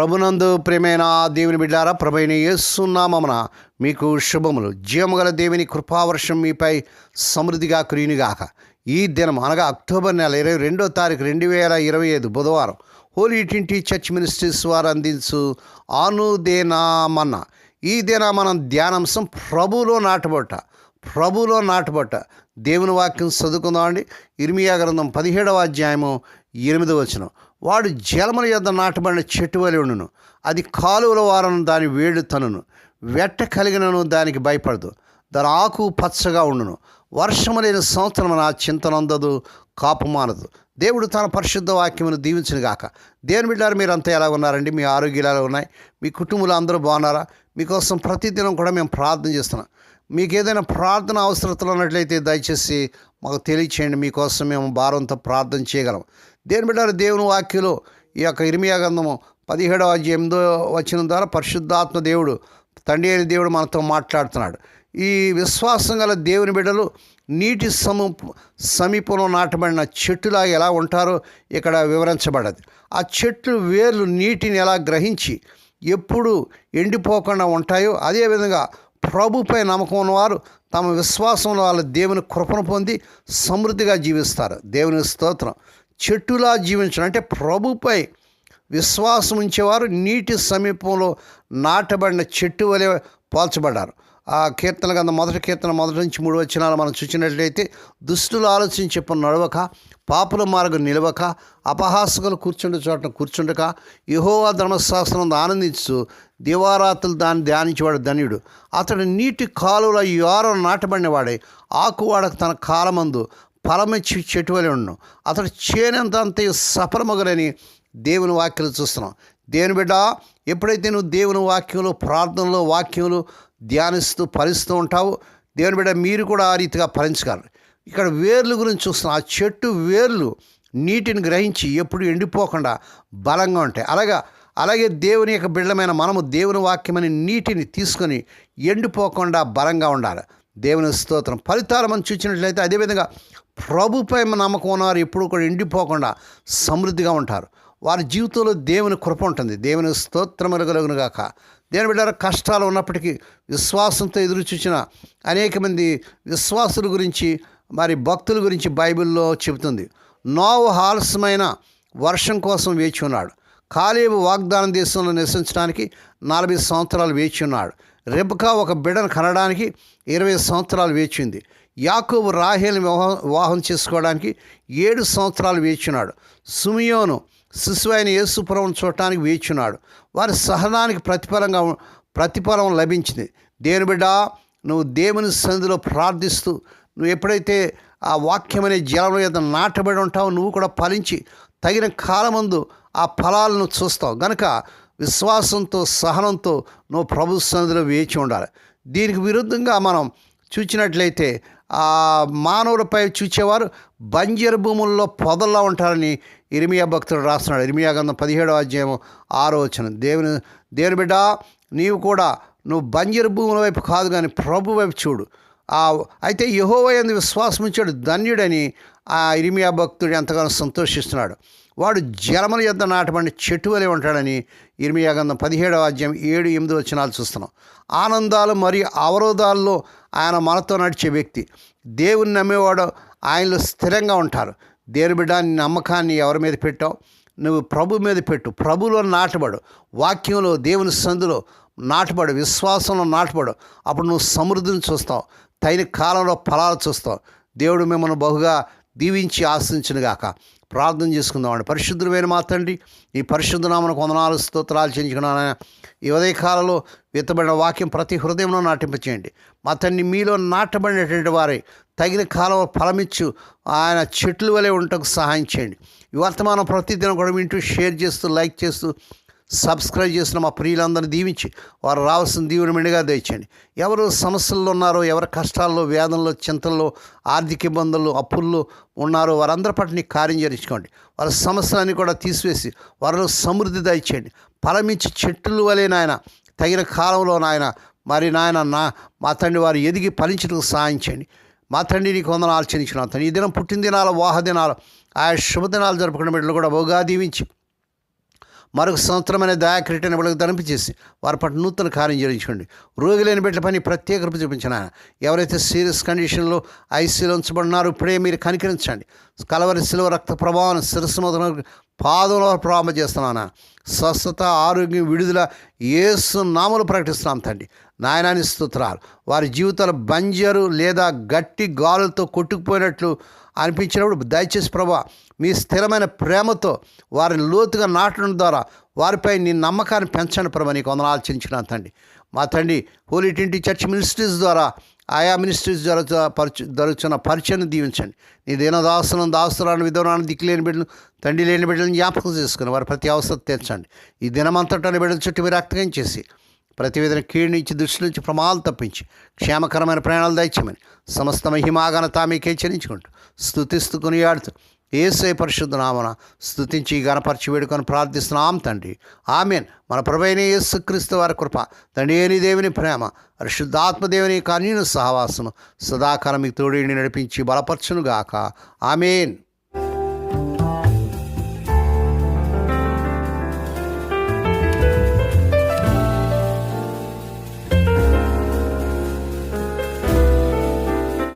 ప్రభునందు ప్రేమైన దేవుని బిడ్డారా ప్రభైన యేసునామమున మీకు శుభములు. జీవముగల దేవుని కృపావర్షం మీపై సమృద్ధిగా కురియునిగాక. ఈ దినం అనగా అక్టోబర్ నెల ఇరవై రెండో తారీఖు రెండు వేల ఇరవై ఐదు బుధవారం హోలీ ఇంటి చర్చ్ మినిస్ట్రీస్ వారు అందించు ఆనుదేనామన్న ఈ దిన మనం ధ్యానాంశం ప్రభులో నాటబొట్ట ప్రభులో నాటబొట్ట. దేవుని వాక్యం చదువుకుందామండి. ఇర్మియా గ్రంథం పదిహేడవ అధ్యాయము ఎనిమిదవ వచనం. వాడు జలముల యొద్ద నాటబడిన చెట్టు వలె ఉండును. అది కాలువల వారను దాని వేడు తనును. వెట్ట కలిగినను దానికి భయపడదు. దాని ఆకు పచ్చగా ఉండును. వర్షము లేని సంవత్సరం నా చింతనందదు కాపు మానదు. దేవుడు తన పరిశుద్ధ వాక్యమును దీవించను గాక. దేవుని బిడ్డారు మీరు అంతా ఎలా ఉన్నారండి? మీ ఆరోగ్యాలు ఎలా ఉన్నాయి? మీ కుటుంబాలు అందరూ బాగున్నారా? మీకోసం ప్రతిదినం కూడా మేము ప్రార్థన చేస్తున్నాం. మీకు ఏదైనా ప్రార్థన అవసరతలు ఉన్నట్లయితే దయచేసి మాకు తెలియచేయండి. మీకోసం మేము భారంతో ప్రార్థన చేయగలం. దేని బిడ్డారు దేవుని వాక్యలు ఈ యొక్క ఇరిమియా గంధము పదిహేడవ ఎనిమిదో వచ్చిన ద్వారా పరిశుద్ధాత్మ దేవుడు తండ్రి అయిన దేవుడు మనతో మాట్లాడుతున్నాడు. ఈ విశ్వాసం గల దేవుని బిడ్డలు నీటి సము సమీపంలో నాటబడిన చెట్టులాగా ఎలా ఉంటారో ఇక్కడ వివరించబడదు. ఆ చెట్లు వేర్లు నీటిని ఎలా గ్రహించి ఎప్పుడు ఎండిపోకుండా ఉంటాయో అదేవిధంగా ప్రభుపై నమ్మకం ఉన్నవారు తమ విశ్వాసంలో వాళ్ళ దేవుని కృపను పొంది సమృద్ధిగా జీవిస్తారు. దేవుని స్తోత్రం. చెట్టులా జీవించడం. అంటే ప్రభుపై విశ్వాసం ఉంచేవారు నీటి సమీపంలో నాటబడిన చెట్టు వలె పోల్చబడ్డారు. ఆ కీర్తన కింద మొదటి కీర్తన మొదటి నుంచి మూడు వచ్చినాలు మనం చూసినట్లయితే దుష్టులు ఆలోచించి చెప్పిన నడవక పాపుల మార్గం నిలవక అపహాసకులు కూర్చుండే చోట కూర్చుండక యహోవా ధర్మశాస్త్రం ఆనందించు దివారాత్రులు దాన్ని ధ్యానించేవాడు ధన్యుడు. అతడు నీటి కాలువల యోరం నాటబడినవాడే. ఆకువాడకు తన కాలమందు ఫలమిచ్చి చెట్టు వలె ఉండు అతడు చేనంత అంతే సఫలమగలని దేవుని వాక్యలు చూస్తున్నాం. దేవుని బిడ్డ ఎప్పుడైతే నువ్వు దేవుని వాక్యంలో ప్రార్థనలో వాక్యములు ధ్యానిస్తూ ఫలిస్తూ ఉంటావు దేవుని బిడ్డ మీరు కూడా ఆ రీతిగా ఫలించగలరు. ఇక్కడ వేర్లు గురించి చూస్తున్నాం. ఆ చెట్టు వేర్లు నీటిని గ్రహించి ఎప్పుడు ఎండిపోకుండా బలంగా ఉంటాయి. అలాగా అలాగే దేవుని యొక్క బిడ్డమైన మనము దేవుని వాక్యమని నీటిని తీసుకొని ఎండిపోకుండా బలంగా ఉండాలి. దేవుని స్తోత్రం. ఫలితాలు మనం చూసినట్లయితే అదేవిధంగా ప్రభుపై నమ్మకం ఉన్నవారు ఎప్పుడు కూడా ఎండిపోకుండా సమృద్ధిగా ఉంటారు. వారి జీవితంలో దేవుని కృప ఉంటుంది. దేవుని స్తోత్రం గాక. దేవుని బిడ్డారు కష్టాలు ఉన్నప్పటికీ విశ్వాసంతో ఎదురు చూసిన అనేక మంది విశ్వాసుల గురించి మరి భక్తుల గురించి బైబిల్లో చెబుతుంది. నోవు ఆలస్యమైన వర్షం కోసం వేచి ఉన్నాడు. కాలేబు వాగ్దానం దేశంలో నివసించడానికి నలభై సంవత్సరాలు వేచి ఉన్నాడు. రిబ్కా ఒక బిడ్డను కనడానికి ఇరవై సంవత్సరాలు వేచింది. యాకోబు రాహేల్ని వివాహం వివాహం చేసుకోవడానికి ఏడు సంవత్సరాలు వేచున్నాడు సుమియోను శిశువు అయిన యేసుపురం చూడటానికి వేచున్నాడు వారి సహనానికి ప్రతిఫలంగా ప్రతిఫలం లభించింది. దేవుని బిడ్డ నువ్వు దేవుని సన్నిధిలో ప్రార్థిస్తూ నువ్వు ఎప్పుడైతే ఆ వాక్యం అనే జలంలో ఏదో నాటబడి ఉంటావో నువ్వు కూడా ఫలించి తగిన కాలమందు ఆ ఫలాలను చూస్తావు. గనక విశ్వాసంతో సహనంతో నువ్వు ప్రభు సన్నిధిలో వేచి ఉండాలి. దీనికి విరుద్ధంగా మనం చూచినట్లయితే ఆ మానవులపై చూచేవారు బంజరు భూముల్లో పొదల్లో ఉంటారని ఇరిమియా భక్తుడు రాస్తున్నాడు. ఇరిమియా గంధం పదిహేడవ అధ్యాయం ఆరో వచ్చిన దేవుని దేవుని బిడ్డ నీవు కూడా నువ్వు బంజరు భూముల వైపు కాదు కానీ ప్రభు వైపు చూడు. ఆ అయితే యహోవయందు విశ్వాసం ఇచ్చాడు ధన్యుడని ఆ ఇరిమియా భక్తుడు ఎంతగానో సంతోషిస్తున్నాడు. వాడు జలముల యొద్ద నాటబడిన చెట్టు వలె ఉంటాడని ఇర్మియాగంధం పదిహేడవ అధ్యాయం ఏడు ఎనిమిది వచనాలు చూస్తున్నాం. ఆనందాలు మరియు అవరోధాల్లో ఆయన మనతో నడిచే వ్యక్తి. దేవుని నమ్మేవాడు ఆయనలో స్థిరంగా ఉంటారు. దేవుని బిడ్డ నమ్మకాన్ని ఎవరి మీద పెట్టావు? నువ్వు ప్రభు మీద పెట్టు. ప్రభులో నాటబడు. వాక్యంలో దేవుని సందులో నాటబడు. విశ్వాసంలో నాటబడు. అప్పుడు నువ్వు సమృద్ధిని చూస్తావు. తగిన కాలంలో ఫలాలు చూస్తావు. దేవుడు మిమ్మల్ని బహుగా దీవించి ఆశించునుగాక ప్రార్థన చేసుకుందామండి పరిశుద్ధులమైన మా తండ్రి ఈ పరిశుద్ధనామను కొందనాలు స్తోత్రాలు చెంచుకున్నాను ఈ ఉదయ కాలంలో విత్తబడిన వాక్యం ప్రతి హృదయంలో నాటింపచేయండి. మా తండ్రి మీలో నాటబడినటువంటి వారి తగిన కాలం ఫలమిచ్చు ఆయన చెట్లు వలె ఉండటకు సహాయం చేయండి. ఈ వర్తమానం ప్రతిదినం కూడా వింటూ షేర్ చేస్తూ లైక్ చేస్తూ సబ్స్క్రైబ్ చేసిన మా ప్రియులందరినీ దీవించి వారు రావాల్సిన దీవుని మెండుగా దయచేయండి. ఎవరు సమస్యల్లో ఉన్నారో ఎవరి కష్టాల్లో వేదనలో చింతల్లో ఆర్థిక ఇబ్బందులు అప్పుల్లో ఉన్నారో వారందరి పట్ల నీ కార్యం జరిగించుకోండి. వారి సమస్యలన్నీ కూడా తీసివేసి వారిలో సమృద్ధి దయచేయండి. పరమించి చెట్టులు వలె నాయన తగిన కాలంలో నాయన మరి నాయన నా మా తండ్రి వారు ఎదిగి ఫలించడానికి సహాయం చేయండి. మా తండ్రి నీకు వందన ఆలోచించిన తండ్రి ఈ దినం పుట్టిన దినాలు వాహ దినాలు ఆయా శుభదినాలు జరుపుకున్న బిడ్డలు కూడా బహుగా దీవించి మరొక సంవత్సరమైన దయాక్రీటని వాళ్ళకి తనిపించేసి వారి పట్ల నూతన కార్యం చేయించుకోండి రోగి లేని బిడ్డల పని ప్రత్యేక రూపు చూపించిన ఎవరైతే సీరియస్ కండిషన్లో ఐసీలో ఉంచబడినారో ఇప్పుడే మీరు కనికరించండి. కలవరి శిలువ రక్త ప్రభావం శిరస్సు మొదలు పాదంలో ప్రారంభం చేస్తున్నాను. స్వస్థత ఆరోగ్యం విడుదల ఏసు నామలు ప్రకటిస్తున్నాం తండ్రి. నాయనాని స్తోత్రాలు. వారి జీవితాలు బంజరు లేదా గట్టి గాలులతో కొట్టుకుపోయినట్లు అనిపించినప్పుడు దయచేసి ప్రభా మీ స్థిరమైన ప్రేమతో వారిని లోతుగా నాటడం ద్వారా వారిపై నీ నమ్మకాన్ని పెంచండి ప్రభా నీకు వందన ఆలోచించిన తండ్రి. మా తండ్రి హోలీ ట్వంటీ చర్చ్ మినిస్ట్రీస్ ద్వారా ఆయా మినిస్ట్రీస్ ద్వారా జ- పరిచ జరుగుతున్న పరిచయం దీవించండి. నీ దీన దాసులను దాసురాన్ని విధవరాన్ని దిక్కులేని బిడ్డలు తండ్రి లేని బిడ్డలను జ్ఞాపకం చేసుకుని వారి ప్రతి అవసరం తీర్చండి. ఈ దినమంతటాన్ని బిడ్డల చుట్టూ మీరు రక్తం చేసి ప్రతివేదన కీడు నుంచి దృష్టి నుంచి ప్రమాదాలు తప్పించి క్షేమకరమైన ప్రయాణాలు దయచేయమని సమస్త మహిమాగనత మీకే చెల్లించుకుంటూ స్థుతిస్తూ కొనియాడుతూ ఏసై పరిశుద్ధ నామన స్థుతించి గణపరిచి వేడుకొని ప్రార్థిస్తున్నాం తండ్రి. ఆమెన్. మన ప్రభైన యేసుక్రీస్తు వారి కృప తండ్రి దేవుని ప్రేమ పరిశుద్ధాత్మదేవుని కన్యుని సహవాసము సదాకాలం మీకు తోడేని నడిపించి బలపరచునుగాక. ఆమెన్.